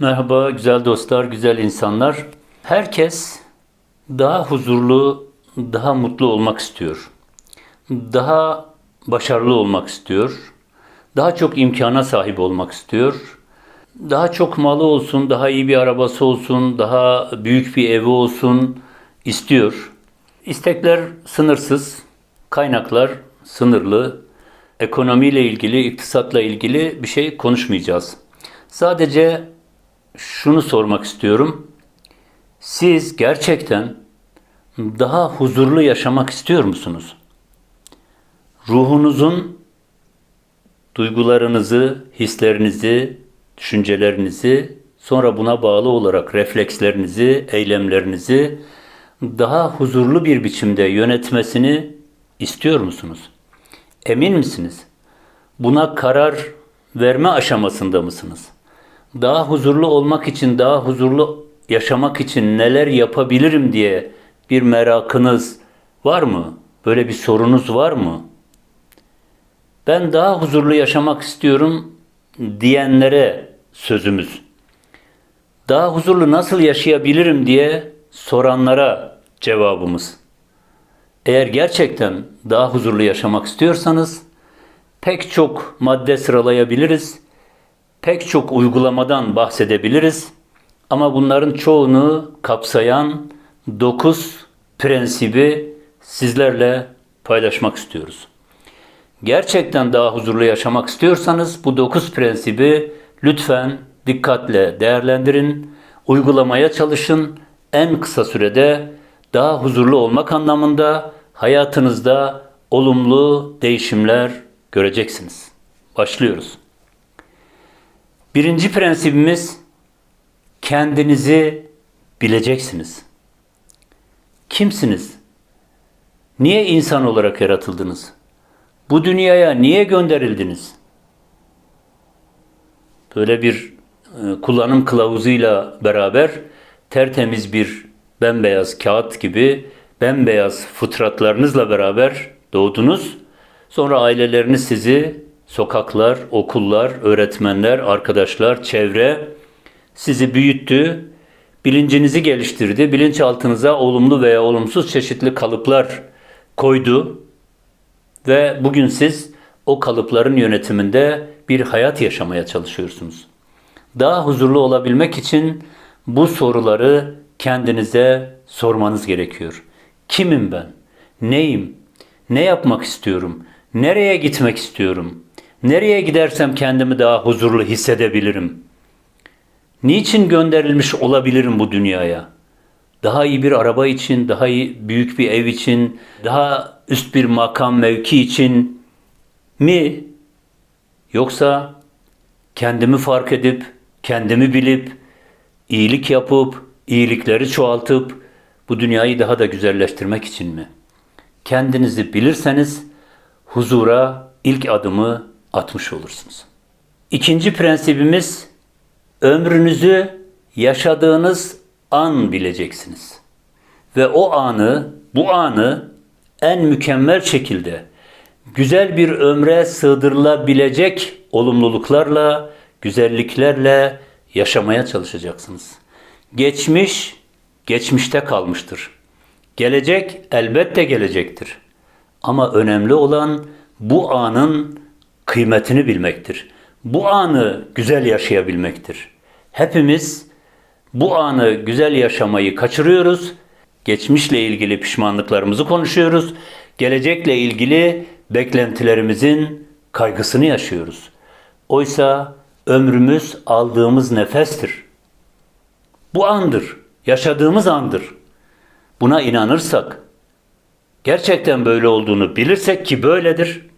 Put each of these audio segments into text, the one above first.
Merhaba güzel dostlar, güzel insanlar. Herkes daha huzurlu, daha mutlu olmak istiyor. Daha başarılı olmak istiyor. Daha çok imkana sahip olmak istiyor. Daha çok malı olsun, daha iyi bir arabası olsun, daha büyük bir evi olsun istiyor. İstekler sınırsız, kaynaklar sınırlı. Ekonomiyle ilgili, iktisatla ilgili bir şey konuşmayacağız. Sadece şunu sormak istiyorum. Siz gerçekten daha huzurlu yaşamak istiyor musunuz? Ruhunuzun duygularınızı, hislerinizi, düşüncelerinizi, sonra buna bağlı olarak reflekslerinizi, eylemlerinizi daha huzurlu bir biçimde yönetmesini istiyor musunuz? Emin misiniz? Buna karar verme aşamasında mısınız? Daha huzurlu olmak için, daha huzurlu yaşamak için neler yapabilirim diye bir merakınız var mı? Böyle bir sorunuz var mı? Ben daha huzurlu yaşamak istiyorum diyenlere sözümüz. Daha huzurlu nasıl yaşayabilirim diye soranlara cevabımız. Eğer gerçekten daha huzurlu yaşamak istiyorsanız pek çok madde sıralayabiliriz. Pek çok uygulamadan bahsedebiliriz. Ama bunların çoğunu kapsayan 9 prensibi sizlerle paylaşmak istiyoruz. Gerçekten daha huzurlu yaşamak istiyorsanız bu 9 prensibi lütfen dikkatle değerlendirin, uygulamaya çalışın. En kısa sürede daha huzurlu olmak anlamında hayatınızda olumlu değişimler göreceksiniz. Başlıyoruz. Birinci prensibimiz kendinizi bileceksiniz. Kimsiniz? Niye insan olarak yaratıldınız? Bu dünyaya niye gönderildiniz? Böyle bir e, kullanım kılavuzuyla beraber tertemiz bir bembeyaz kağıt gibi bembeyaz fıtratlarınızla beraber doğdunuz. Sonra aileleriniz sizi sokaklar, okullar, öğretmenler, arkadaşlar, çevre sizi büyüttü, bilincinizi geliştirdi, bilinçaltınıza olumlu veya olumsuz çeşitli kalıplar koydu ve bugün siz o kalıpların yönetiminde bir hayat yaşamaya çalışıyorsunuz. Daha huzurlu olabilmek için bu soruları kendinize sormanız gerekiyor. Kimim ben? Neyim? Ne yapmak istiyorum? Nereye gitmek istiyorum? Nereye gidersem kendimi daha huzurlu hissedebilirim? Niçin gönderilmiş olabilirim bu dünyaya? Daha iyi bir araba için, daha iyi büyük bir ev için, daha üst bir makam mevki için mi? Yoksa kendimi fark edip, kendimi bilip, iyilik yapıp, iyilikleri çoğaltıp bu dünyayı daha da güzelleştirmek için mi? Kendinizi bilirseniz huzura ilk adımı atmış olursunuz. İkinci prensibimiz ömrünüzü yaşadığınız an bileceksiniz. Ve o anı, bu anı en mükemmel şekilde güzel bir ömre sığdırılabilecek olumluluklarla, güzelliklerle yaşamaya çalışacaksınız. Geçmiş, geçmişte kalmıştır. Gelecek elbette gelecektir. Ama önemli olan bu anın kıymetini bilmektir. Bu anı güzel yaşayabilmektir. Hepimiz bu anı güzel yaşamayı kaçırıyoruz. Geçmişle ilgili pişmanlıklarımızı konuşuyoruz. Gelecekle ilgili beklentilerimizin kaygısını yaşıyoruz. Oysa ömrümüz aldığımız nefestir. Bu andır, yaşadığımız andır. Buna inanırsak, gerçekten böyle olduğunu bilirsek ki böyledir.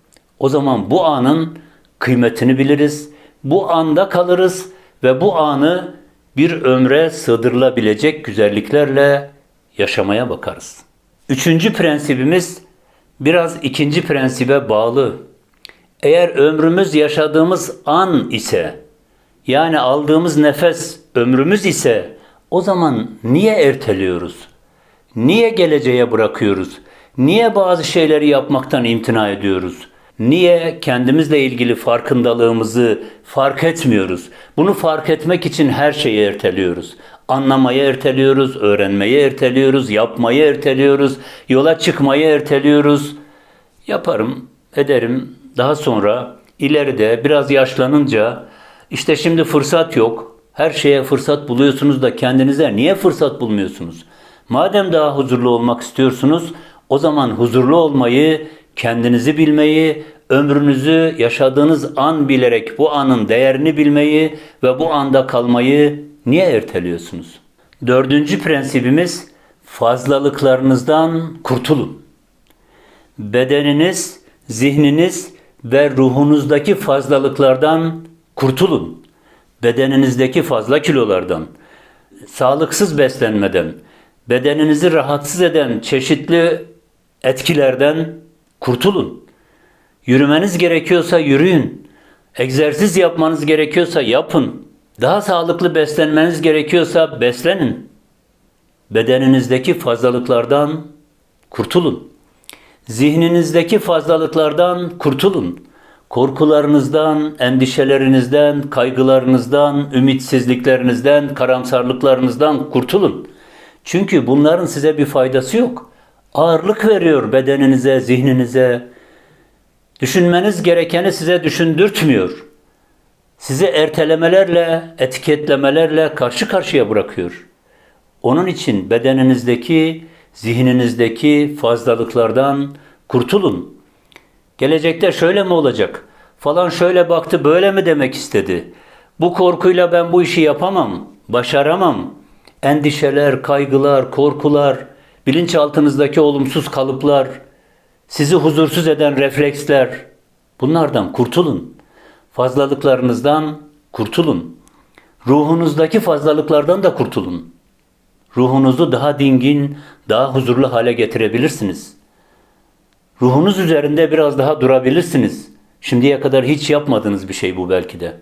O zaman bu anın kıymetini biliriz. Bu anda kalırız ve bu anı bir ömre sığdırılabilecek güzelliklerle yaşamaya bakarız. Üçüncü prensibimiz biraz ikinci prensibe bağlı. Eğer ömrümüz yaşadığımız an ise, yani aldığımız nefes ömrümüz ise o zaman niye erteliyoruz? Niye geleceğe bırakıyoruz? Niye bazı şeyleri yapmaktan imtina ediyoruz? Niye kendimizle ilgili farkındalığımızı fark etmiyoruz? Bunu fark etmek için her şeyi erteliyoruz. Anlamayı erteliyoruz, öğrenmeyi erteliyoruz, yapmayı erteliyoruz, yola çıkmayı erteliyoruz. Yaparım, ederim. Daha sonra ileride biraz yaşlanınca işte şimdi fırsat yok. Her şeye fırsat buluyorsunuz da kendinize niye fırsat bulmuyorsunuz? Madem daha huzurlu olmak istiyorsunuz, o zaman huzurlu olmayı, kendinizi bilmeyi, ömrünüzü yaşadığınız an bilerek bu anın değerini bilmeyi ve bu anda kalmayı niye erteliyorsunuz? Dördüncü prensibimiz fazlalıklarınızdan kurtulun. Bedeniniz, zihniniz ve ruhunuzdaki fazlalıklardan kurtulun. Bedeninizdeki fazla kilolardan, sağlıksız beslenmeden, bedeninizi rahatsız eden çeşitli etkilerden kurtulun. Yürümeniz gerekiyorsa yürüyün. Egzersiz yapmanız gerekiyorsa yapın. Daha sağlıklı beslenmeniz gerekiyorsa beslenin. Bedeninizdeki fazlalıklardan kurtulun. Zihninizdeki fazlalıklardan kurtulun. Korkularınızdan, endişelerinizden, kaygılarınızdan, ümitsizliklerinizden, karamsarlıklarınızdan kurtulun. Çünkü bunların size bir faydası yok. Ağırlık veriyor bedeninize, zihninize. Düşünmeniz gerekeni size düşündürtmüyor. Sizi ertelemelerle, etiketlemelerle karşı karşıya bırakıyor. Onun için bedeninizdeki, zihninizdeki fazlalıklardan kurtulun. Gelecekte şöyle mi olacak? Falan şöyle baktı böyle mi demek istedi? Bu korkuyla ben bu işi yapamam, başaramam. Endişeler, kaygılar, korkular, bilinçaltınızdaki olumsuz kalıplar, sizi huzursuz eden refleksler, bunlardan kurtulun. Fazlalıklarınızdan kurtulun. Ruhunuzdaki fazlalıklardan da kurtulun. Ruhunuzu daha dingin, daha huzurlu hale getirebilirsiniz. Ruhunuz üzerinde biraz daha durabilirsiniz. Şimdiye kadar hiç yapmadığınız bir şey bu belki de.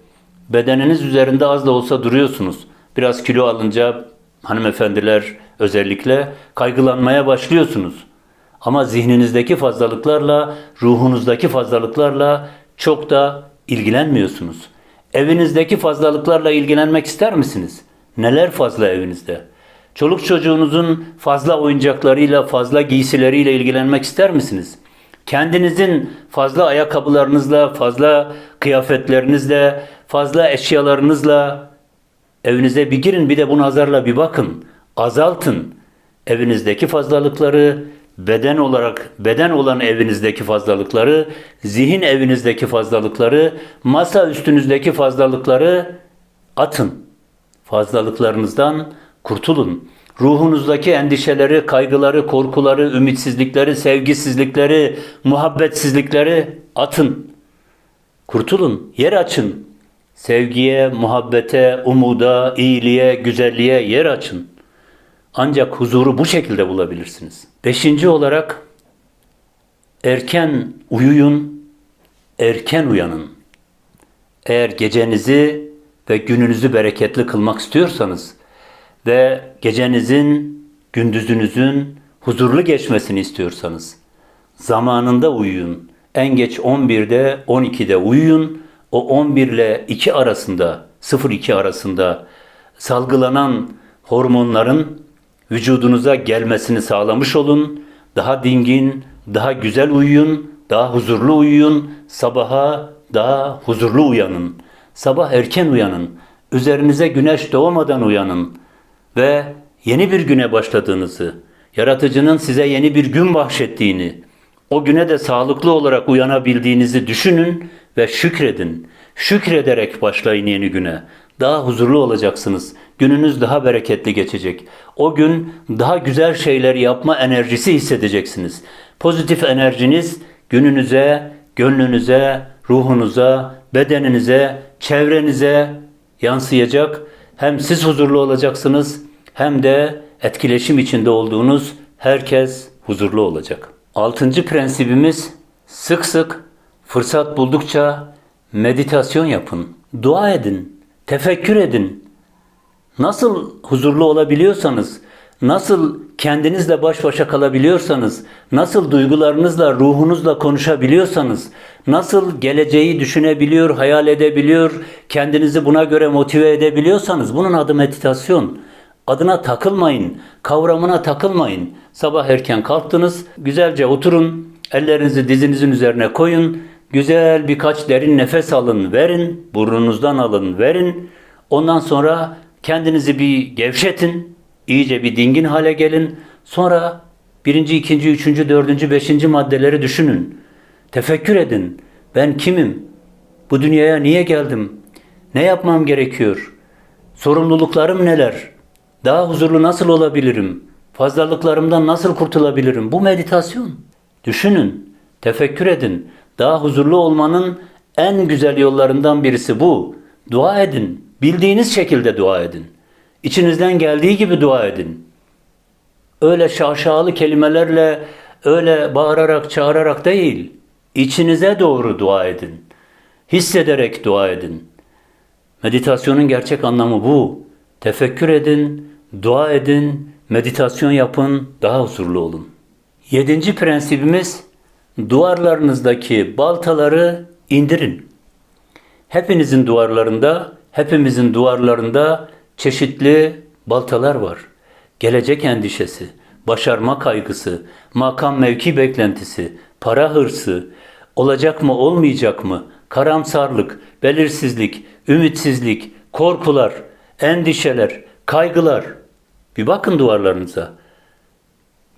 Bedeniniz üzerinde az da olsa duruyorsunuz. Biraz kilo alınca hanımefendiler özellikle kaygılanmaya başlıyorsunuz. Ama zihninizdeki fazlalıklarla, ruhunuzdaki fazlalıklarla çok da ilgilenmiyorsunuz. Evinizdeki fazlalıklarla ilgilenmek ister misiniz? Neler fazla evinizde? Çoluk çocuğunuzun fazla oyuncaklarıyla, fazla giysileriyle ilgilenmek ister misiniz? Kendinizin fazla ayakkabılarınızla, fazla kıyafetlerinizle, fazla eşyalarınızla evinize bir girin bir de bu nazarla bir bakın. Azaltın. Evinizdeki fazlalıkları, beden olarak beden olan evinizdeki fazlalıkları, zihin evinizdeki fazlalıkları, masa üstünüzdeki fazlalıkları atın. Fazlalıklarınızdan kurtulun. Ruhunuzdaki endişeleri, kaygıları, korkuları, ümitsizlikleri, sevgisizlikleri, muhabbetsizlikleri atın. Kurtulun, yer açın. Sevgiye, muhabbete, umuda, iyiliğe, güzelliğe yer açın. Ancak huzuru bu şekilde bulabilirsiniz. Beşinci olarak erken uyuyun, erken uyanın. Eğer gecenizi ve gününüzü bereketli kılmak istiyorsanız ve gecenizin, gündüzünüzün huzurlu geçmesini istiyorsanız zamanında uyuyun. En geç 11'de, 12'de uyuyun. O 11 ile 2 arasında, 0-2 arasında salgılanan hormonların vücudunuza gelmesini sağlamış olun. Daha dingin, daha güzel uyuyun, daha huzurlu uyuyun. Sabaha daha huzurlu uyanın. Sabah erken uyanın. Üzerinize güneş doğmadan uyanın ve yeni bir güne başladığınızı, yaratıcının size yeni bir gün bahşettiğini, o güne de sağlıklı olarak uyanabildiğinizi düşünün ve şükredin. Şükrederek başlayın yeni güne. Daha huzurlu olacaksınız. Gününüz daha bereketli geçecek. O gün daha güzel şeyler yapma enerjisi hissedeceksiniz. Pozitif enerjiniz gününüze, gönlünüze, ruhunuza, bedeninize, çevrenize yansıyacak. Hem siz huzurlu olacaksınız hem de etkileşim içinde olduğunuz herkes huzurlu olacak. Altıncı prensibimiz sık sık fırsat buldukça meditasyon yapın. Dua edin, tefekkür edin. Nasıl huzurlu olabiliyorsanız, nasıl kendinizle baş başa kalabiliyorsanız, nasıl duygularınızla, ruhunuzla konuşabiliyorsanız, nasıl geleceği düşünebiliyor, hayal edebiliyor, kendinizi buna göre motive edebiliyorsanız bunun adı meditasyon. Adına takılmayın, kavramına takılmayın. Sabah erken kalktınız, güzelce oturun, ellerinizi dizinizin üzerine koyun, güzel birkaç derin nefes alın, verin, burnunuzdan alın, verin. Ondan sonra kendinizi bir gevşetin, iyice bir dingin hale gelin. Sonra birinci, ikinci, üçüncü, dördüncü, beşinci maddeleri düşünün. Tefekkür edin. Ben kimim? Bu dünyaya niye geldim? Ne yapmam gerekiyor? Sorumluluklarım neler? Daha huzurlu nasıl olabilirim? Fazlalıklarımdan nasıl kurtulabilirim? Bu meditasyon. Düşünün, tefekkür edin. Daha huzurlu olmanın en güzel yollarından birisi bu. Dua edin. Bildiğiniz şekilde dua edin. İçinizden geldiği gibi dua edin. Öyle şaşalı kelimelerle, öyle bağırarak, çağırarak değil. İçinize doğru dua edin. Hissederek dua edin. Meditasyonun gerçek anlamı bu. Tefekkür edin, dua edin, meditasyon yapın, daha huzurlu olun. Yedinci prensibimiz, duvarlarınızdaki baltaları indirin. Hepinizin duvarlarında, hepimizin duvarlarında çeşitli baltalar var. Gelecek endişesi, başarma kaygısı, makam mevki beklentisi, para hırsı, olacak mı olmayacak mı, karamsarlık, belirsizlik, ümitsizlik, korkular, endişeler, kaygılar. Bir bakın duvarlarınıza.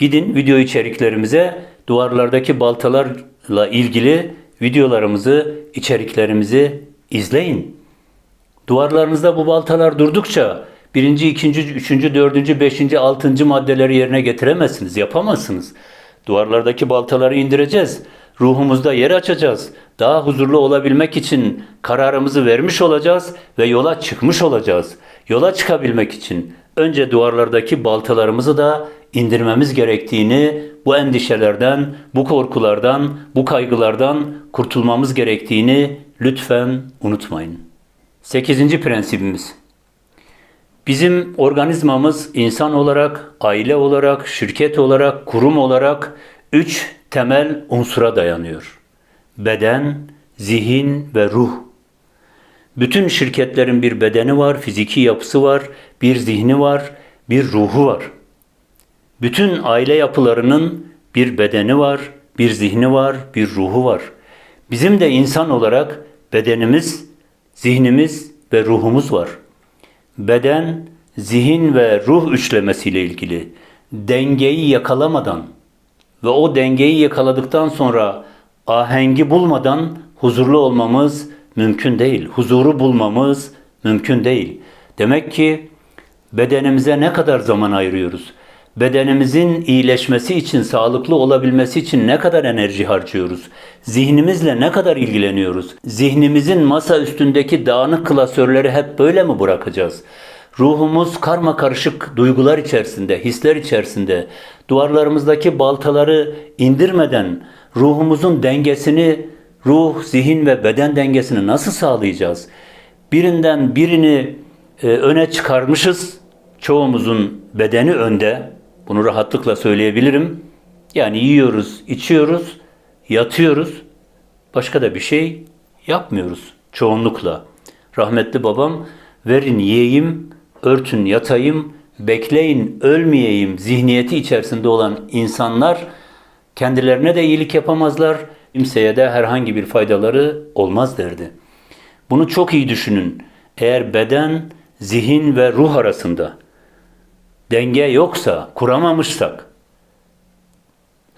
Gidin video içeriklerimize duvarlardaki baltalarla ilgili videolarımızı, içeriklerimizi izleyin. Duvarlarınızda bu baltalar durdukça birinci, ikinci, üçüncü, dördüncü, beşinci, altıncı maddeleri yerine getiremezsiniz, yapamazsınız. Duvarlardaki baltaları indireceğiz. Ruhumuzda yer açacağız. Daha huzurlu olabilmek için kararımızı vermiş olacağız ve yola çıkmış olacağız. Yola çıkabilmek için önce duvarlardaki baltalarımızı da indirmemiz gerektiğini, bu endişelerden, bu korkulardan, bu kaygılardan kurtulmamız gerektiğini lütfen unutmayın. Sekizinci prensibimiz. Bizim organizmamız insan olarak, aile olarak, şirket olarak, kurum olarak üç temel unsura dayanıyor. Beden, zihin ve ruh. Bütün şirketlerin bir bedeni var, fiziki yapısı var, bir zihni var, bir ruhu var. Bütün aile yapılarının bir bedeni var, bir zihni var, bir ruhu var. Bizim de insan olarak bedenimiz, zihnimiz ve ruhumuz var. Beden, zihin ve ruh üçlemesiyle ilgili dengeyi yakalamadan ve o dengeyi yakaladıktan sonra ahengi bulmadan huzurlu olmamız mümkün değil. Huzuru bulmamız mümkün değil. Demek ki bedenimize ne kadar zaman ayırıyoruz? Bedenimizin iyileşmesi için, sağlıklı olabilmesi için ne kadar enerji harcıyoruz? Zihnimizle ne kadar ilgileniyoruz? Zihnimizin masa üstündeki dağınık klasörleri hep böyle mi bırakacağız? Ruhumuz karma karışık duygular içerisinde, hisler içerisinde, duvarlarımızdaki baltaları indirmeden ruhumuzun dengesini, ruh, zihin ve beden dengesini nasıl sağlayacağız? Birinden birini e, öne çıkarmışız. Çoğumuzun bedeni önde. Bunu rahatlıkla söyleyebilirim. Yani yiyoruz, içiyoruz, yatıyoruz. Başka da bir şey yapmıyoruz çoğunlukla. Rahmetli babam verin yiyeyim, örtün yatayım, bekleyin ölmeyeyim zihniyeti içerisinde olan insanlar kendilerine de iyilik yapamazlar, kimseye de herhangi bir faydaları olmaz derdi. Bunu çok iyi düşünün. Eğer beden, zihin ve ruh arasında denge yoksa, kuramamışsak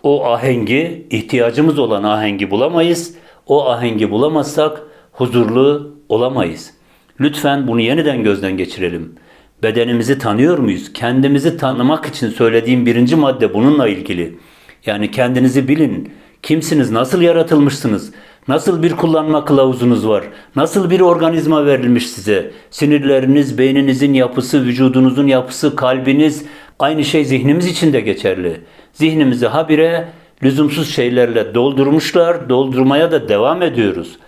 o ahengi, ihtiyacımız olan ahengi bulamayız. O ahengi bulamazsak huzurlu olamayız. Lütfen bunu yeniden gözden geçirelim. Bedenimizi tanıyor muyuz? Kendimizi tanımak için söylediğim birinci madde bununla ilgili. Yani kendinizi bilin. Kimsiniz? Nasıl yaratılmışsınız? Nasıl bir kullanma kılavuzunuz var? Nasıl bir organizma verilmiş size? Sinirleriniz, beyninizin yapısı, vücudunuzun yapısı, kalbiniz aynı şey zihnimiz için de geçerli. Zihnimizi habire lüzumsuz şeylerle doldurmuşlar, doldurmaya da devam ediyoruz.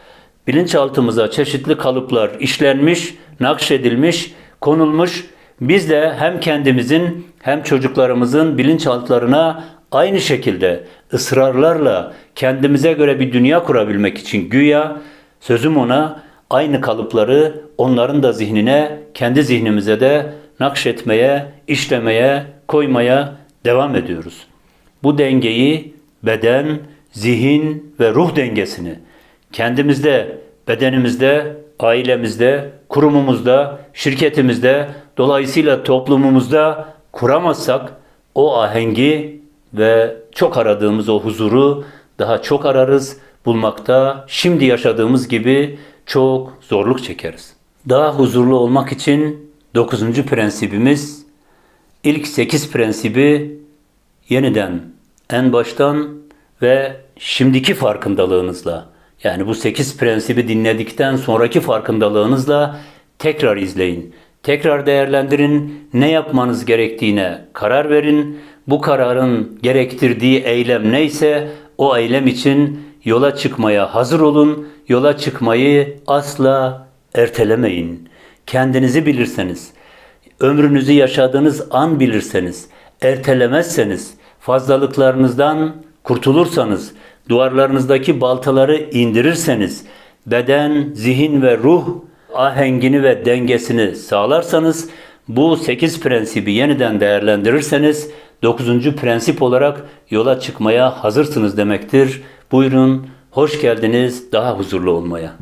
Bilinçaltımıza çeşitli kalıplar işlenmiş, nakşedilmiş, konulmuş Biz de hem kendimizin hem çocuklarımızın bilinçaltlarına aynı şekilde ısrarlarla kendimize göre bir dünya kurabilmek için güya sözüm ona aynı kalıpları onların da zihnine, kendi zihnimize de nakşetmeye, işlemeye, koymaya devam ediyoruz. Bu dengeyi beden, zihin ve ruh dengesini kendimizde, bedenimizde, ailemizde, kurumumuzda, şirketimizde, dolayısıyla toplumumuzda kuramazsak o ahengi ve çok aradığımız o huzuru daha çok ararız. Bulmakta şimdi yaşadığımız gibi çok zorluk çekeriz. Daha huzurlu olmak için dokuzuncu prensibimiz ilk sekiz prensibi yeniden en baştan ve şimdiki farkındalığınızla yani bu sekiz prensibi dinledikten sonraki farkındalığınızla tekrar izleyin. Tekrar değerlendirin. Ne yapmanız gerektiğine karar verin. Bu kararın gerektirdiği eylem neyse o eylem için yola çıkmaya hazır olun. Yola çıkmayı asla ertelemeyin. Kendinizi bilirseniz, ömrünüzü yaşadığınız an bilirseniz, ertelemezseniz, fazlalıklarınızdan kurtulursanız, duvarlarınızdaki baltaları indirirseniz, beden, zihin ve ruh ahengini ve dengesini sağlarsanız, bu 8 prensibi yeniden değerlendirirseniz, 9. prensip olarak yola çıkmaya hazırsınız demektir. Buyurun, hoş geldiniz daha huzurlu olmaya.